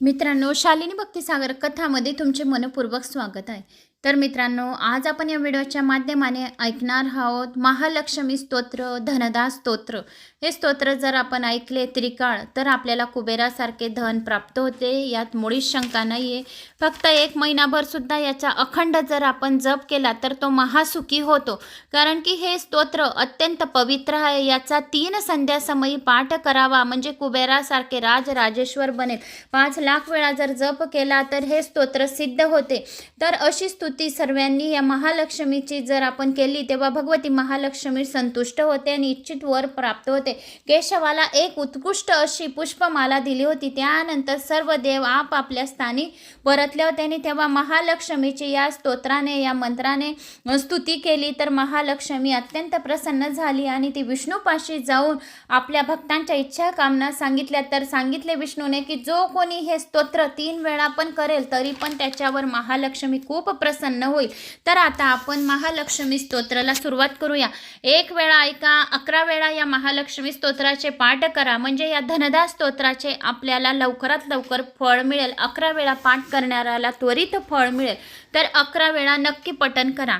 मित्रांनो शालिनी भक्तिसागर कथामध्ये तुमचे मनपूर्वक स्वागत आहे. तर मित्रांनो आज आपण या व्हिडिओच्या माध्यमाने ऐकणार आहोत महालक्ष्मी स्तोत्र धनदा स्तोत्र. हे स्तोत्र जर आपण ऐकले त्रिकाळ तर आपल्याला कुबेरासारखे धन प्राप्त होते यात मुळीच शंका नाही आहे फक्त एक महिनाभर सुद्धा याचा अखंड जर आपण जप केला तर तो महासुखी होतो. कारण की हे स्तोत्र अत्यंत पवित्र आहे याचा तीन संध्यासमयी पाठ करावा म्हणजे कुबेरासारखे राज राजेश्वर बनेल. पाच लाख वेळा जर जप केला तर हे स्तोत्र सिद्ध होते. तर अशी स्तुती सर्वांनी. या महालक्ष्मीची जर आपण केली तेव्हा भगवती महालक्ष्मी संतुष्ट होते आणि इच्छित वर प्राप्त होते. केशवाला एक उत्कृष्ट अशी पुष्पमाला दिली होती. त्यानंतर सर्व देव आपापल्या स्थानी परतले होते आणि तेव्हा महालक्ष्मीची या स्तोत्राने या मंत्राने स्तुती केली. तर महालक्ष्मी अत्यंत प्रसन्न झाली आणि ती विष्णूपाशी जाऊन आपल्या भक्तांच्या इच्छा कामना सांगितल्या. तर सांगितले विष्णूने की जो कोणी हे स्तोत्र तीन वेळा पण करेल तरी पण त्याच्यावर महालक्ष्मी खूप प्रसन्न होईल. तर आता आपण महालक्ष्मी स्तोत्राला सुरुवात करूया. एक वेळा ऐका अकरा वेळा या महालक्ष्मी स्तोत्राचे पाठ करा. म्हणजे या धनदा स्तोत्राचे आपल्याला लवकरात लवकर फळ मिळेल. अकरा वेळा पाठ करणाऱ्याला त्वरित फळ मिळेल. तर अकरा वेळा नक्की पठन करा.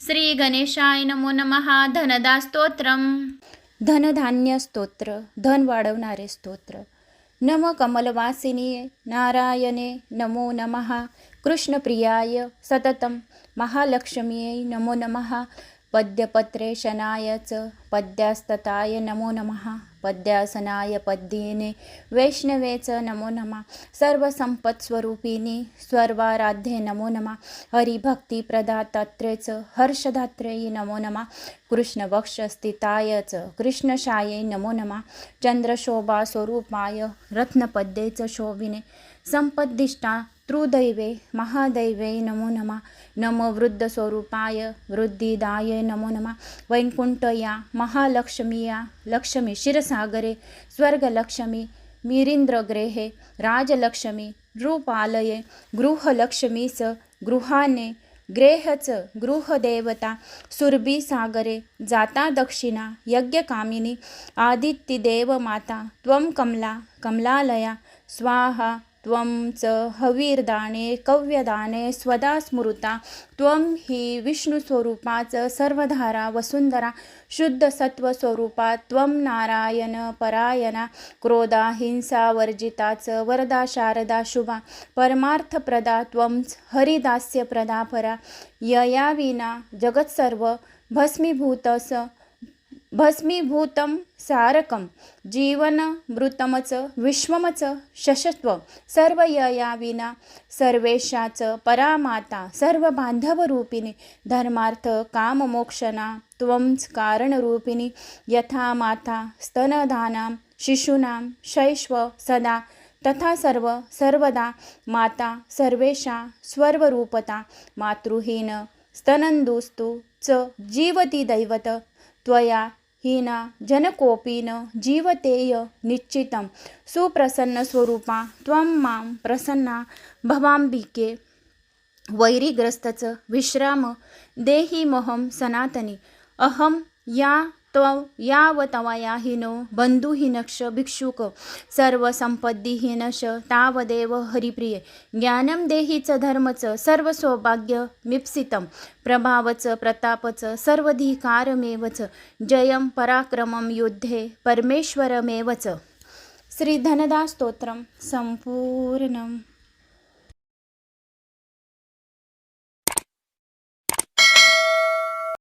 श्री गणेशाय नमो नमहा धनदा स्तोत्रम. धनधान्य स्तोत्र. धन वाढवणारे स्तोत्र. नम कमलवासिनी नारायणे नमो नमः। कृष्णप्रियाय सततं। महालक्ष्मीयै नमो नमः। पद्यपत्रे शनाय च पद्यास्तताय नमो नमः। पद्यासनाय पद्येने वैष्णवे च नमो नमः। सर्वसंपत्स्वरूपिणी सर्वाराध्ये नमो नमः। हरिभक्तिप्रदातात्रे च हर्षदात्रेयी नमो नमः। कृष्णवक्षस्थिताय च कृष्णशायै नमो नमः। चंद्रशोभास्वरूपाय रत्नपद्ये च शोभिने। संपद्दिष्टा त्रुदैवे महादैवे नमो नमः। नमो वृद्धस्वरूपाय वृद्धिदाय नमो नमः। वैकुंठया महालक्ष्मीया लक्ष्मी क्षीरसागरे स्वर्गलक्ष्मी मिरिंद्रगृहे राजलक्ष्मी रूपालये गृहलक्ष्मी च गृहाने ग्रेहच गृहदेवता सुरभिसागरे जाता दक्षिणा यज्ञकामिनी आदित्यदेवमाता त्वं कमला कमलालया स्वाहा त्वं च हवीर्दाने कव्यदाने स्वदा स्मृता त्वं हि विष्णुस्वरूपाच सर्वधारा वसुंधरा शुद्धसत्त्वस्वरूपा त्वं नारायण परायणा क्रोधा हिंसा वर्जिता च वरदा शारदा शुभा परमार्थप्रदा त्वं हरिदास्यप्रदा परा यया विना जगत्सर्व भस्मीभूतस भस्मीभूतं सारकं जीवनमृतमच विश्वमच शशत्व सर्व यया विना सर्वेशाच परामाता सर्व बांधवरूपिणी धर्मार्थ काममोक्षणा त्वंच कारणरूपिणी यथा माता स्तनदानां शिशूनां शैश्व सदा तथा सर्व सर्वदा माता सर्वेशा स्वर्वरूपता मातृहीन स्तनन्दुस्तु च जीवति दैवत त्वया हीना जनकोऽपि न जीवतेय निश्चितं सुप्रसन्नस्वरूपा त्वं मां प्रसन्ना भवाम्बिके। वैरीग्रस्तच विश्राम देहीमहं सनातनी। अहं या त्वं यावतवया हिनो बन्धुहीनक्ष भिक्षुक सर्वसंपत्तिहीनश तावदेव हरिप्रिये। ज्ञानं देहि च सर्व सर्वसौभाग्यमीप्सितं प्रभावच प्रतापच सर्वधिकारमेव च जयं पराक्रमं युद्धे परमेश्वरमेव च श्रीधनदास्तोत्रं सम्पूर्णम्।